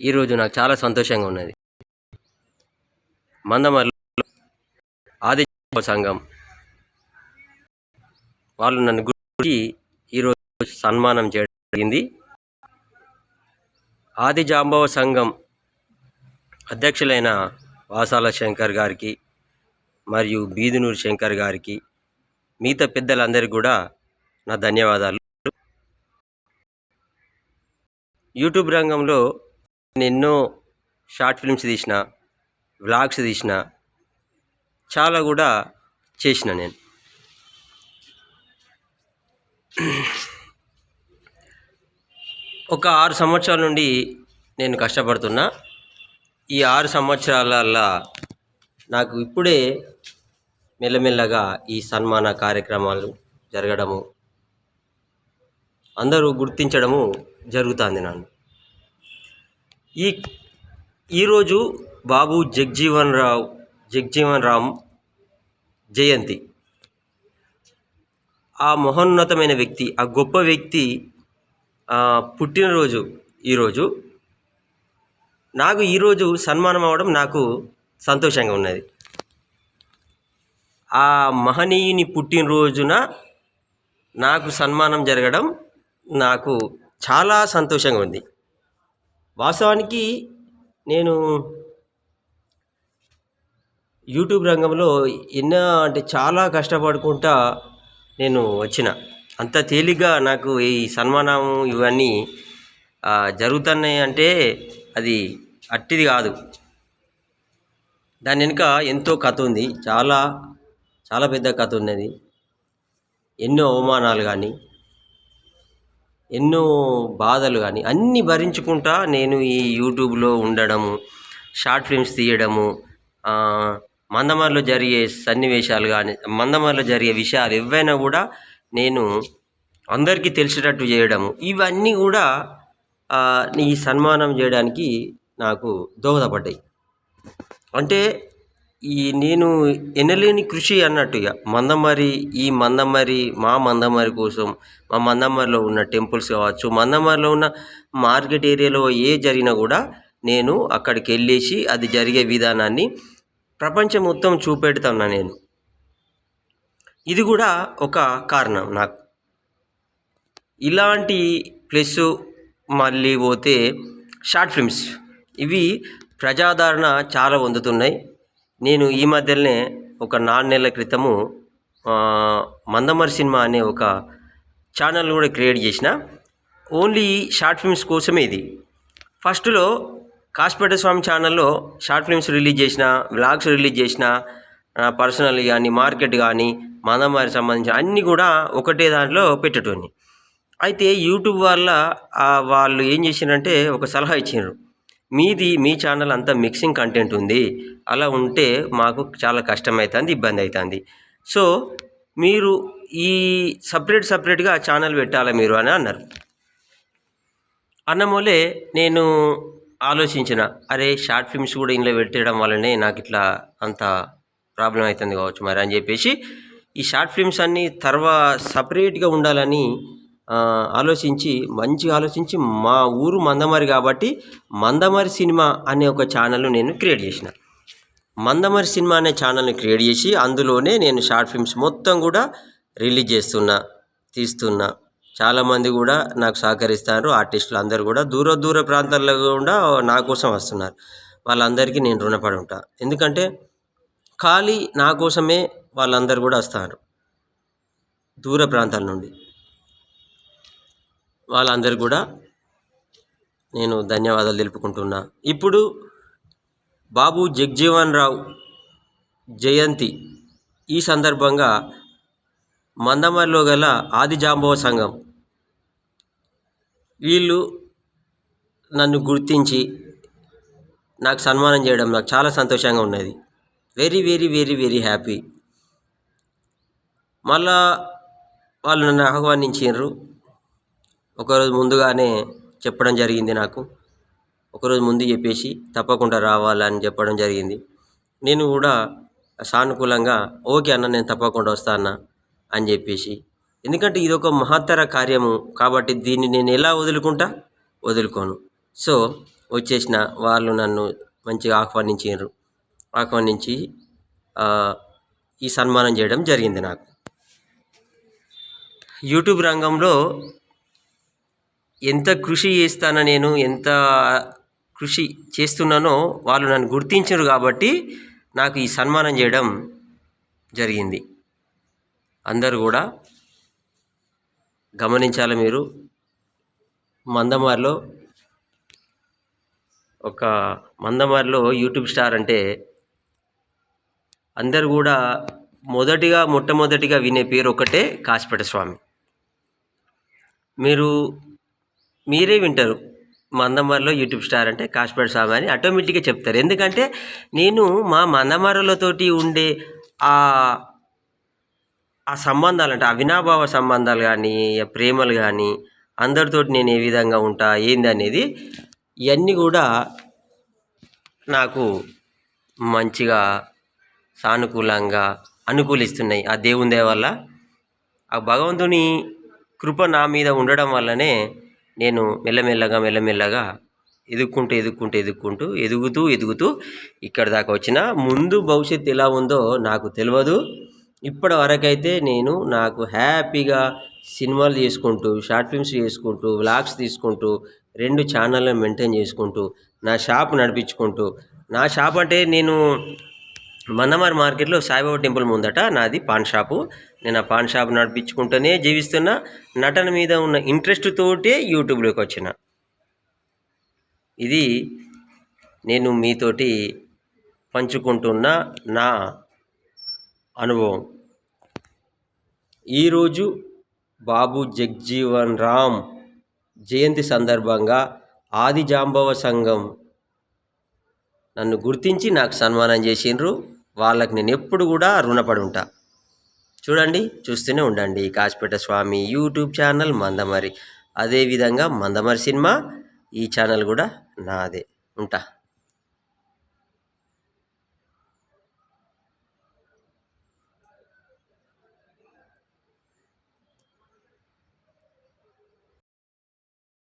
ఈరోజు నాకు చాలా సంతోషంగా ఉన్నది. మందమర్లు ఆది సంఘం వాళ్ళు నన్ను గురించి ఈరోజు సన్మానం చేయడం జరిగింది. ఆది జాంబవ సంఘం అధ్యక్షులైన వాసాల శంకర్ గారికి మరియు బీదునూరు శంకర్ గారికి మిగతా పెద్దలందరికీ కూడా నా ధన్యవాదాలు. యూట్యూబ్ రంగంలో నేను ఎన్నో షార్ట్ ఫిల్మ్స్ తీసిన వ్లాగ్స్ తీసిన చాలా కూడా చేసిన నేను. ఒక ఆరు సంవత్సరాల నుండి నేను కష్టపడుతున్నా. ఈ ఆరు సంవత్సరాలల్లో నాకు ఇప్పుడే మెల్లమెల్లగా ఈ సన్మాన కార్యక్రమాలు జరగడము అందరూ గుర్తించడము జరుగుతుంది నన్ను ఈ ఈరోజు బాబు జగ్జీవన్ రావు జగ్జీవన్ రామ్ జయంతి. ఆ మహోన్నతమైన వ్యక్తి ఆ గొప్ప వ్యక్తి పుట్టినరోజు ఈరోజు. నాకు ఈరోజు సన్మానం అవ్వడం నాకు సంతోషంగా ఉన్నది. ఆ మహనీయుని పుట్టినరోజున నాకు సన్మానం జరగడం నాకు చాలా సంతోషంగా ఉంది. వాస్తవానికి నేను యూట్యూబ్ రంగంలో ఎన్నో అంటే చాలా కష్టపడుకుంటా నేను వచ్చిన. అంత తేలిగ్గా నాకు ఈ సన్మానం ఇవన్నీ జరుగుతున్నాయి అంటే అది అట్టిది కాదు. దాని వెనుక ఎంతో కథ ఉంది. చాలా చాలా పెద్ద కథ ఉన్నది. ఎన్నో అవమానాలు కానీ ఎన్నో బాధలు కానీ అన్నీ భరించుకుంటా నేను ఈ యూట్యూబ్లో ఉండడము షార్ట్ ఫిల్మ్స్ తీయడము ఆ, మందమర్లో జరిగే సన్నివేశాలు కానీ మందమర్లో జరిగే విషయాలు ఏవైనా కూడా నేను అందరికీ తెలిసేటట్టు చేయడము. ఇవన్నీ కూడా నీ ఈ సన్మానం చేయడానికి నాకు దోహదపడ్డాయి. అంటే ఈ నేను ఎనలేని కృషి అన్నట్టు ఇక మందమరి ఈ మందమరి మా మందమరి కోసం మా మందమరిలో ఉన్న టెంపుల్స్ కావచ్చు మందమరిలో ఉన్న మార్కెట్ ఏరియాలో ఏ జరిగినా కూడా నేను అక్కడికి వెళ్ళేసి అది జరిగే విధానాన్ని ప్రపంచం మొత్తం చూపెడతాను నేను. ఇది కూడా ఒక కారణం నాకు. ఇలాంటి ప్లస్ మళ్ళీ పోతే షార్ట్ ఫిల్మ్స్. ఇవి ప్రజాదరణ చాలా పొందుతున్నాయి. నేను ఈ మధ్యలోనే ఒక నాలుగు నెలల క్రితము ఆ, మందమరి సినిమా అనే ఒక ఛానల్ కూడా క్రియేట్ చేసిన. ఓన్లీ షార్ట్ ఫిల్మ్స్ కోసమే ఇది. ఫస్ట్లో కాసిపేట స్వామి ఛానల్లో షార్ట్ ఫిల్మ్స్ రిలీజ్ చేసిన వ్లాగ్స్ రిలీజ్ చేసిన పర్సనల్ కానీ మార్కెట్ కానీ మందమారి సంబంధించిన అన్నీ కూడా ఒకటే దాంట్లో పెట్టేటోని అయితే యూట్యూబ్ వల్ల వాళ్ళు ఏం చేసినారంటే ఒక సలహా ఇచ్చినారు మీది మీ ఛానల్ అంతా మిక్సింగ్ కంటెంట్ ఉంది. అలా ఉంటే మాకు చాలా కష్టమవుతుంది ఇబ్బంది అవుతుంది సో మీరు ఈ సపరేట్ సపరేట్గా ఛానల్ పెట్టాలా మీరు అని అన్నారు. అన్నమూలే నేను ఆలోచించిన అరే షార్ట్ ఫిల్మ్స్ కూడా ఇంట్లో పెట్టడం వల్లనే నాకు ఇట్లా అంత ప్రాబ్లం అవుతుంది కావచ్చు మరి అని చెప్పేసి ఈ షార్ట్ ఫిల్మ్స్ అన్నీ తర్వా సపరేట్గా ఉండాలని ఆలోచించి మంచిగా ఆలోచించి మా ఊరు మందమరి కాబట్టి మందమరి సినిమా అనే ఒక ఛానల్ నేను క్రియేట్ చేసిన. మందమరి సినిమా అనే ఛానల్ని క్రియేట్ చేసి అందులోనే నేను షార్ట్ ఫిల్మ్స్ మొత్తం కూడా రిలీజ్ చేస్తున్నా తీస్తున్నా. చాలామంది కూడా నాకు సహకరిస్తారు ఆర్టిస్టులు అందరూ కూడా. దూర దూర ప్రాంతాల్లో కూడా నా కోసం వస్తున్నారు. వాళ్ళందరికీ నేను రుణపడి ఉంటా. ఎందుకంటే ఖాళీ నా కోసమే వాళ్ళందరూ కూడా వస్తారు. దూర ప్రాంతాల నుండి. వాళ్ళందరూ కూడా నేను ధన్యవాదాలు తెలుపుకుంటున్నా. ఇప్పుడు బాబు జగ్జీవన్ రావు జయంతి ఈ సందర్భంగా మందమరిలో గల ఆది జాంబవ సంఘం వీళ్ళు నన్ను గుర్తించి నాకు సన్మానం చేయడం నాకు చాలా సంతోషంగా ఉన్నది. Very very very very happy. మళ్ళా వాళ్ళు నన్ను ఆహ్వానించారు ఒకరోజు ముందుగానే చెప్పడం జరిగింది నాకు. ఒకరోజు ముందు చెప్పేసి తప్పకుండా రావాలని చెప్పడం జరిగింది. నేను కూడా సానుకూలంగా ఓకే అన్న నేను తప్పకుండా వస్తా అన్న అని చెప్పేసి. ఎందుకంటే ఇది ఒక మహత్తర కార్యము కాబట్టి దీన్ని నేను ఎలా వదులుకుంటా? వదులుకోను. సో వచ్చేసిన వాళ్ళు నన్ను మంచిగా ఆహ్వానించారు ఆహ్వానించి ఈ సన్మానం చేయడం జరిగింది నాకు. యూట్యూబ్ రంగంలో ఎంత కృషి చేస్తానో నేను ఎంత కృషి చేస్తున్నానో వాళ్ళు నన్ను గుర్తించరు కాబట్టి నాకు ఈ సన్మానం చేయడం జరిగింది. అందరూ కూడా గమనించాలి మీరు? మందమారిలో ఒక మందమారిలో యూట్యూబ్ స్టార్ అంటే అందరు కూడా మొదటిగా మొట్టమొదటిగా వినే పేరు ఒకటే కాసిపేట స్వామి. మీరు మీరే వింటారు. మందమరలో యూట్యూబ్ స్టార్ అంటే కాసిపేట స్వామి అని ఆటోమేటిక్గా చెప్తారు. ఎందుకంటే నేను మా మందమరలతోటి ఉండే ఆ ఆ సంబంధాలు అంటే అవినాభావ సంబంధాలు కానీ ప్రేమలు కానీ అందరితోటి నేను ఏ విధంగా ఉంటా ఏంది అనేది ఇవన్నీ కూడా నాకు మంచిగా సానుకూలంగా అనుకూలిస్తున్నాయి. ఆ దేవుని దయ వల్ల ఆ భగవంతుని కృప నా మీద ఉండడం వల్లనే నేను మెల్లమెల్లగా మెల్లమెల్లగా ఎదుక్కుంటూ ఎదుక్కుంటూ ఎదుక్కుంటూ ఎదుగుతూ ఎదుగుతూ ఇక్కడ దాకా వచ్చిన. ముందు భవిష్యత్తు ఎలా ఉందో నాకు తెలియదు ఇప్పటి వరకైతే నేను నాకు హ్యాపీగా సినిమాలు చేసుకుంటూ షార్ట్ ఫిల్మ్స్ చేసుకుంటూ వ్లాగ్స్ తీసుకుంటూ రెండు ఛానళ్ళను మెయింటైన్ చేసుకుంటూ నా షాప్ నడిపించుకుంటూ. నా షాప్ అంటే నేను మందమార్ మార్కెట్లో సాయిబాబా టెంపుల్ ముందట నాది పాన్ షాపు. నేను ఆ పాన్ షాప్ నడిపించుకుంటూనే జీవిస్తున్నా నటన మీద ఉన్న ఇంట్రెస్ట్ తోటే యూట్యూబ్లోకి వచ్చిన. ఇది నేను మీతోటి పంచుకుంటున్న నా అనుభవం. ఈరోజు బాబు జగ్జీవన్ రామ్ జయంతి సందర్భంగా ఆది జాంబవ సంఘం నన్ను గుర్తించి నాకు సన్మానం చేసిండ్రు. వాళ్ళకి నేను ఎప్పుడు కూడా రుణపడి ఉంటా. చూడండి చూస్తూనే ఉండండి. Kasipeta Swamy YouTube channel Mandamarri. అదేవిధంగా మందమరి సినిమా ఈ ఛానల్ కూడా నాదే. ఉంటా.